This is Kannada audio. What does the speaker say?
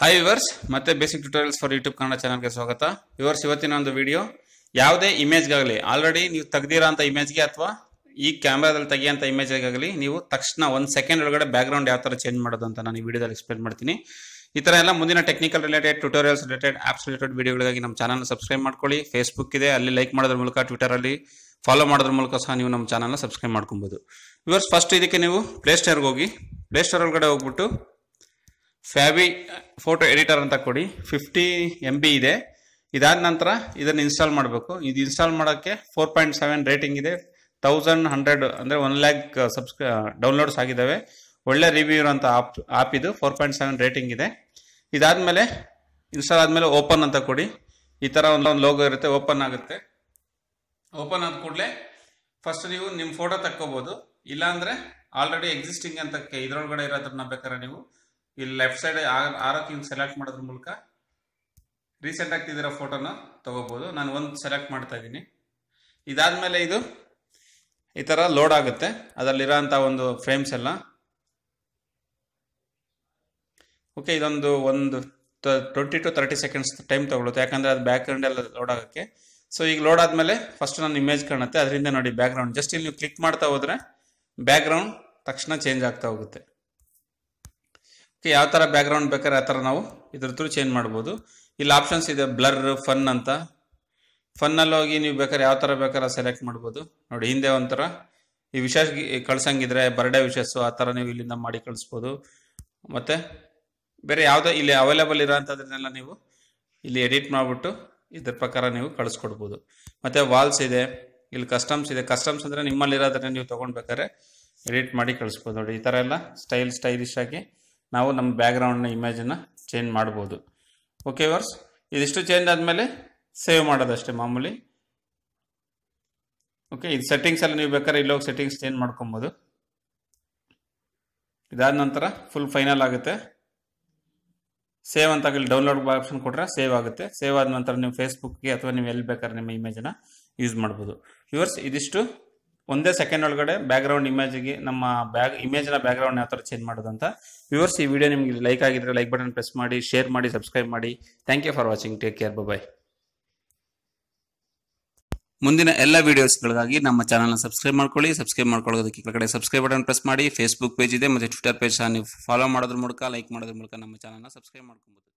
ಹಾಯ್ ವಿವರ್ಸ್ ಮತ್ತೆ basic tutorials for YouTube Kannada ಚಾನಲ್ಗೆ ಸ್ವಾಗತ. ವಿವರ್ಸ್ ಇವತ್ತಿನ ಒಂದು ವಿಡಿಯೋ ಯಾವುದೇ ಇಮೇಜ್ಗಾಗಲಿ ಆಲ್ರೆಡಿ ನೀವು ತೆಗ್ದಿರೋಂಥ ಇಮೇಜ್ಗೆ ಅಥವಾ ಈ ಕ್ಯಾಮ್ರಾದಲ್ಲಿ ತೆಗಿಯೋಂಥ ಇಮೇಜ್ಗಾಗಲಿ ನೀವು ತಕ್ಷಣ ಒಂದು ಸೆಕೆಂಡ್ ಒಳಗಡೆ ಬ್ಯಾಕ್ಗ್ರೌಂಡ್ ಯಾವ ಥರ ಚೇಂಜ್ ಮಾಡೋದು ಅಂತ ನಾನು ಈ ವಿಡಿಯೋದಲ್ಲಿ ಎಕ್ಸ್ಪ್ಲೇನ್ ಮಾಡ್ತೀನಿ. ಈ ಥರ ಎಲ್ಲ ಮುಂದಿನ technical related tutorials related apps related ವಿಡಿಯೋಗಳಿಗಾಗಿ ನಮ್ಮ ಚಾನಲ್ನ ಸಬ್ಸ್ಕ್ರೈಬ್ ಮಾಡ್ಕೊಳ್ಳಿ. ಫೇಸ್ಬುಕ್ ಇದೆ, ಅಲ್ಲಿ ಲೈಕ್ ಮಾಡೋದ್ರ ಮೂಲಕ ಟ್ವಿಟರಲ್ಲಿ ಫಾಲೋ ಮಾಡೋದ್ರ ಮೂಲಕ ಸಹ ನೀವು ನಮ್ಮ ಚಾನಲ್ನ ಸಬ್ಸ್ಕ್ರೈಬ್ ಮಾಡ್ಕೊಬೋದು. ವಿವರ್ಸ್ ಫಸ್ಟ್ ಇದಕ್ಕೆ ನೀವು ಪ್ಲೇಸ್ಟೋರ್ಗೆ ಹೋಗಿ ಪ್ಲೇಸ್ಟೋರ್ ಒಳಗಡೆ ಹೋಗ್ಬಿಟ್ಟು ಫ್ಯಾಬಿ ಫೋಟೋ ಎಡಿಟರ್ ಅಂತ ಕೊಡಿ. ಫಿಫ್ಟಿ ಎಂ ಬಿ ಇದೆ. ಇದಾದ ನಂತರ ಇದನ್ನು ಇನ್ಸ್ಟಾಲ್ ಮಾಡಬೇಕು. ಇದು ಇನ್ಸ್ಟಾಲ್ ಮಾಡೋಕ್ಕೆ ಫೋರ್ ಪಾಯಿಂಟ್ ಸೆವೆನ್ ರೇಟಿಂಗ್ ಇದೆ. ತೌಸಂಡ್ ಹಂಡ್ರೆಡ್ ಅಂದರೆ ಒನ್ ಲ್ಯಾಕ್ ಸಬ್ಸ್ಕ್ರ ಡೌನ್ಲೋಡ್ಸ್ ಆಗಿದ್ದಾವೆ ಒಳ್ಳೆ ರಿವ್ಯೂ ಇರೋಂಥ ಆಪ್ ಆಪ್ ಇದು. ಫೋರ್ ಪಾಯಿಂಟ್ ಸೆವೆನ್ ರೇಟಿಂಗ್ ಇದೆ. ಇದಾದಮೇಲೆ ಇನ್ಸ್ಟಾಲ್ ಆದಮೇಲೆ ಓಪನ್ ಅಂತ ಕೊಡಿ. ಈ ಥರ ಒಂದು ಒಂದು ಲೋಗೋ ಇರುತ್ತೆ ಓಪನ್ ಆಗುತ್ತೆ. ಓಪನ್ ಆದ ಕೂಡಲೇ ಫಸ್ಟ್ ನೀವು ನಿಮ್ಮ ಫೋಟೋ ತಕ್ಕೋಬೋದು. ಇಲ್ಲಾಂದರೆ ಆಲ್ರೆಡಿ ಎಕ್ಸಿಸ್ಟಿಂಗ್ ಅಂತ ಇದರೊಳಗಡೆ ಇರೋದನ್ನ ಬೇಕಾದ್ರೆ ನೀವು ಇಲ್ಲಿ ಲೆಫ್ಟ್ ಸೈಡ್ ಆರಕ್ಕೆ ಹಿಂಗೆ ಸೆಲೆಕ್ಟ್ ಮಾಡೋದ್ರ ಮೂಲಕ ರೀಸೆಂಟ್ ಆಗ್ತಿದ್ದೀರೋ ಫೋಟೋನ ತೊಗೋಬೋದು. ನಾನು ಒಂದು ಸೆಲೆಕ್ಟ್ ಮಾಡ್ತಾ ಇದ್ದೀನಿ. ಇದಾದಮೇಲೆ ಇದು ಈ ಥರ ಲೋಡ್ ಆಗುತ್ತೆ. ಅದರಲ್ಲಿರೋಂಥ ಒಂದು ಫ್ರೇಮ್ಸ್ ಎಲ್ಲ. ಓಕೆ ಇದೊಂದು ಒಂದು twenty two thirty seconds time ತೊಗೊಳುತ್ತೆ. ಯಾಕಂದರೆ ಅದು ಬ್ಯಾಕ್ ಗ್ರೌಂಡ್ ಎಲ್ಲ ಲೋಡ್ ಆಗೋಕ್ಕೆ. ಸೊ ಈಗ ಲೋಡ್ ಆದಮೇಲೆ ಫಸ್ಟ್ ನನ್ನ ಇಮೇಜ್ ಕಾಣುತ್ತೆ. ಅದರಿಂದ ನೋಡಿ ಬ್ಯಾಕ್ ಜಸ್ಟ್ ಇಲ್ಲಿ ನೀವು ಕ್ಲಿಕ್ ಮಾಡ್ತಾ ಹೋದರೆ ಬ್ಯಾಕ್ ತಕ್ಷಣ ಚೇಂಜ್ ಆಗ್ತಾ ಹೋಗುತ್ತೆ. ಯಾವ ಥರ ಬ್ಯಾಕ್ಗ್ರೌಂಡ್ ಬೇಕಾದ್ರೆ ಆ ಥರ ನಾವು ಇದ್ರ ಥ್ರೂ ಚೇಂಜ್ ಮಾಡ್ಬೋದು. ಇಲ್ಲಿ ಆಪ್ಷನ್ಸ್ ಇದೆ ಬ್ಲರ್ ಫನ್ ಅಂತ. ಫನ್ನಲ್ಲಿ ಹೋಗಿ ನೀವು ಬೇಕಾದ್ರೆ ಯಾವ ಥರ ಬೇಕಾದ್ರೆ ಸೆಲೆಕ್ಟ್ ಮಾಡ್ಬೋದು. ನೋಡಿ, ಹಿಂದೆ ಒಂಥರ ಈ ವಿಶೇಷ ಕಳ್ಸಂಗಿದ್ರೆ ಬರ್ಡೇ ವಿಶಸ್ಸು ಆ ಥರ ನೀವು ಇಲ್ಲಿಂದ ಮಾಡಿ ಕಳಿಸ್ಬೋದು. ಮತ್ತು ಬೇರೆ ಯಾವುದೋ ಇಲ್ಲಿ ಅವೈಲೇಬಲ್ ಇರೋಂಥದ್ರನ್ನೆಲ್ಲ ನೀವು ಇಲ್ಲಿ ಎಡಿಟ್ ಮಾಡಿಬಿಟ್ಟು ಇದ್ರ ಪ್ರಕಾರ ನೀವು ಕಳಿಸ್ಕೊಡ್ಬೋದು. ಮತ್ತು ವಾಲ್ಸ್ ಇದೆ, ಇಲ್ಲಿ ಕಸ್ಟಮ್ಸ್ ಇದೆ. ಕಸ್ಟಮ್ಸ್ ಅಂದರೆ ನಿಮ್ಮಲ್ಲಿರೋದನ್ನ ನೀವು ತೊಗೊಂಡ್ಬೇಕಾದ್ರೆ ಎಡಿಟ್ ಮಾಡಿ ಕಳಿಸ್ಬೋದು. ನೋಡಿ, ಈ ಥರ ಎಲ್ಲ ಸ್ಟೈಲ್ ಸ್ಟೈಲಿಶ್ ಆಗಿ ನಾವು ನಮ್ಮ ಬ್ಯಾಕ್ಗ್ರೌಂಡ್ನ ಇಮೇಜನ್ನು ಚೇಂಜ್ ಮಾಡ್ಬೋದು. ಓಕೆ ವರ್ಸ್ ಇದಿಷ್ಟು ಚೇಂಜ್ ಆದಮೇಲೆ ಸೇವ್ ಮಾಡೋದಷ್ಟೇ ಮಾಮೂಲಿ. ಓಕೆ ಇದು ಸೆಟ್ಟಿಂಗ್ಸ್ ಎಲ್ಲ ನೀವು ಬೇಕಾದ್ರೆ ಇಲ್ಲೋಗಿ ಸೆಟ್ಟಿಂಗ್ಸ್ ಚೇಂಜ್ ಮಾಡ್ಕೊಬೋದು. ಇದಾದ ನಂತರ ಫುಲ್ ಫೈನಲ್ ಆಗುತ್ತೆ. ಸೇವ್ ಅಂತ ಇಲ್ಲಿ ಡೌನ್ಲೋಡ್ ಆಪ್ಷನ್ ಕೊಟ್ಟರೆ ಸೇವ್ ಆಗುತ್ತೆ. ಸೇವ್ ಆದ ನಂತರ ನೀವು ಫೇಸ್ಬುಕ್ಗೆ ಅಥವಾ ನೀವು ಎಲ್ಲಿ ಬೇಕಾದ್ರೆ ನಿಮ್ಮ ಇಮೇಜನ್ನು ಯೂಸ್ ಮಾಡ್ಬೋದು. ವ್ಯೂವರ್ಸ್ ಇದಿಷ್ಟು ಒಂದೇ ಸೆಕೆಂಡ್ ಒಳಗಡೆ ಬ್ಯಾಕ್ಗ್ರೌಂಡ್ ಇಮೇಜ್ಗೆ ನಮ್ಮ ಬ್ಯಾಗ್ ಇಮೇಜ್ನ ಬ್ಯಾಕ್ಗ್ರೌಂಡ್ ಯಾವ ಥರ ಚೇಂಜ್ ಮಾಡೋದು ಅಂತ ವ್ಯೂವರ್ಸ್ ಈ ವಿಡಿಯೋ ನಿಮಗೆ ಲೈಕ್ ಆಗಿದ್ರೆ ಲೈಕ್ ಬಟನ್ ಪ್ರೆಸ್ ಮಾಡಿ ಶೇರ್ ಮಾಡಿ ಸಬ್ಸ್ಕ್ರೈಬ್ ಮಾಡಿ. Thank you for watching take care bye ಮುಂದಿನ ಎಲ್ಲ ವಿಡಿಯೋಸ್ಗಳಿಗಾಗಿ ನಮ್ಮ ಚಾನಲ್ನ ಸಬ್ಸ್ಕ್ರೈಬ್ ಮಾಡ್ಕೊಳ್ಳಿ. ಸಬ್ಸ್ಕ್ರೈಬ್ ಮಾಡ್ಕೊಳ್ಳೋದಕ್ಕೆ ಕೆಳಗಡೆ ಸಬ್ಸ್ಕ್ರೈಬ್ ಬಟನ್ ಪ್ರೆಸ್ ಮಾಡಿ. ಫೇಸ್ಬುಕ್ ಪೇಜ್ ಇದೆ. ಮತ್ತು ಟ್ವಿಟರ್ ಪೇಜ್ ನೀವು ಫಾಲೋ ಮಾಡೋದ್ರ ಮೂಲಕ ಲೈಕ್ ಮಾಡೋದ್ರ ಮೂಲಕ ನಮ್ಮ ಚಾನಲ್ನ ಸಬ್ಸ್ಕ್ರೈಬ್ ಮಾಡ್ಕೊಬೋದು.